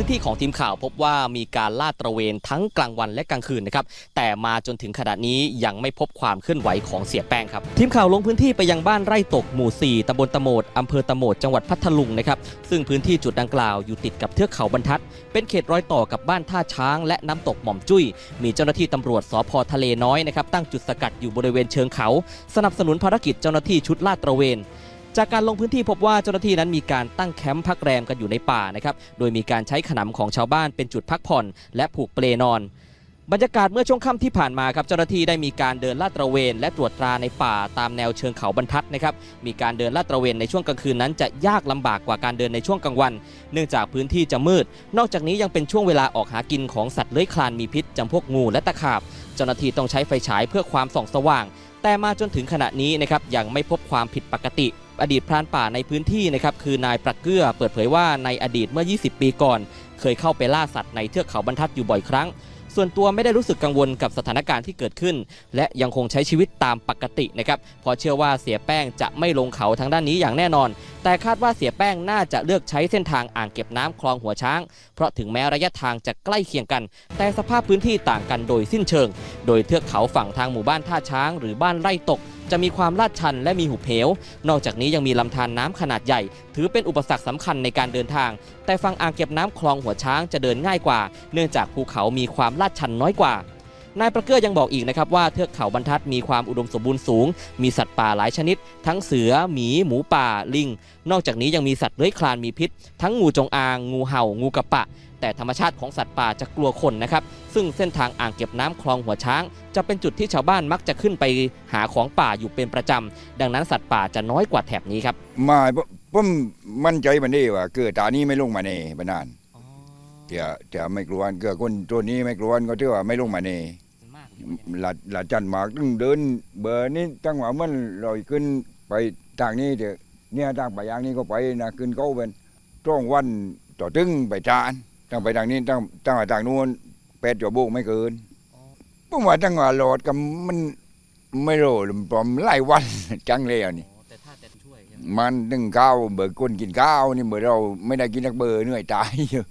พื้นที่ของทีมข่าวพบว่ามีการลาดตระเวนทั้งกลางวันและกลางคืนนะครับแต่มาจนถึงขณะนี้ยังไม่พบความเคลื่อนไหวของเสียแป้งครับทีมข่าวลงพื้นที่ไปยังบ้านไร่ตกหมู่ 4ตำบลตะโหมดอำเภอตะโหมดจังหวัดพัทลุงนะครับซึ่งพื้นที่จุดดังกล่าวอยู่ติดกับเทือกเขาบรรทัด เป็นเขตรอยต่อกับบ้านท่าช้าง และน้ำตกหม่อมจุ้ย มีเจ้าหน้าที่ตำรวจสพทะเลน้อยนะครับตั้งจุดสกัดอยู่บริเวณเชิงเขา สนับสนุนภารกิจเจ้าหน้าที่ชุดลาดตระเวน จากการลงพื้นที่พบว่าเจ้าหน้าที่นั้นมีการตั้งแคมป์พักแรมกันอยู่ในป่านะครับ โดยมีการใช้ขนำของชาวบ้านเป็นจุดพักผ่อน และผูกเปลนอน บรรยากาศเมื่อช่วงค่ำที่ผ่านมาครับเจ้าหน้าที่ได้มีการเดินลาดตระเวน และตรวจตราในป่าตามแนวเชิงเขาบรรทัดนะครับ มีการเดินลาดตระเวนในช่วงกลางคืนนั้นจะยากลำบากกว่าการเดินในช่วงกลางวัน เนื่องจากพื้นที่จะมืด นอกจากนี้ยังเป็นช่วงเวลาออกหากินของสัตว์เลื้อยคลานมีพิษจำพวกงูและตะขาบ เจ้าหน้าที่ต้องใช้ไฟฉายเพื่อความส่องสว่าง แต่มาจนถึงขณะนี้นะครับยังไม่พบความผิดปกติ อดีตพรานป่าในพื้นที่นะครับคือนายประเกื้อเปิดเผยว่าในอดีตเมื่อ 20 ปีก่อน เคยเข้าไปล่าสัตว์ในเทือกเขาบรรทัดอยู่บ่อยครั้ง ส่วนตัวไม่ได้รู้สึกกังวลกับสถานการณ์ที่เกิดขึ้น และยังคงใช้ชีวิตตามปกตินะครับเพอเชื่อว่าเสียแป้งจะไม่ลงเขาทางด้านนี้อย่างแน่นอน แต่คาดว่าเสียแป้งน่าจะเลือกใช้เส้นทางอ่างเก็บน้ำคลองหัวช้าง เพราะถึงแม้ระยะทางจะใกล้เคียงกัน แต่สภาพพื้นที่ต่างกันโดยสิ้นเชิง โดยเทือกเขาฝั่งทางหมู่บ้านท่าช้าง หรือบ้านไร่ตก จะมีความลาดชันและมีหุบเหว นอกจากนี้ยังมีลำธารน้ำขนาดใหญ่ ถือเป็นอุปสรรคสำคัญในการเดินทาง แต่ฝั่งอ่างเก็บน้ำคลองหัวช้างจะเดินง่ายกว่า เนื่องจากภูเขามีความลาดชันน้อยกว่า นายประเกื้อยังบอกอีกนะครับว่าเทือกเขาบรรทัดมีความอุดมสมบูรณ์สูง มีสัตว์ป่าหลายชนิด ทั้งเสือ หมี หมูป่า ลิง นอกจากนี้ยังมีสัตว์เลื้อยคลานมีพิษ ทั้งงูจงอาง งูเห่า งูกระปะ แต่ธรรมชาติของสัตว์ป่าจะกลัวคนนะครับ ซึ่งเส้นทางอ่างเก็บน้ำคลองหัวช้าง จะเป็นจุดที่ชาวบ้านมักจะขึ้นไปหาของป่าอยู่เป็นประจำ ดังนั้นสัตว์ป่าจะน้อยกว่าแถบนี้ครับมาผมมั่นใจมันนี่ว่าเกิดตานี้ไม่ลงมาเน่บานานจะจะไม่กลัวเกิดคนตัวนี้ไม่กลัวก็เท่าว่าไม่ลงมาเน่ หลาหลาจันหมากตึงเดินเบอร์นี้ตั้งว่ามันลอยขึ้นไปทางนี้เดี๋ยวเนี่ยทางไปอย่างนี้ก็ไปนะขึ้นเขาเป็นตรงวันต่อตึงไปจานตั้งไปทางนี้ตั้งตั้งไปทางนู้นแปดจัวโบกไม่เกินผมว่าตั้งว่าโหลดกับมันไม่รู้ปลอมไล่วันจังเลยอันนี้แต่ถ้าจะช่วยมันนึ่งข้าวเบิกคนกินข้าวนี่เมื่อเราไม่ได้กินนักเบอร์เหนื่อยตายอยู่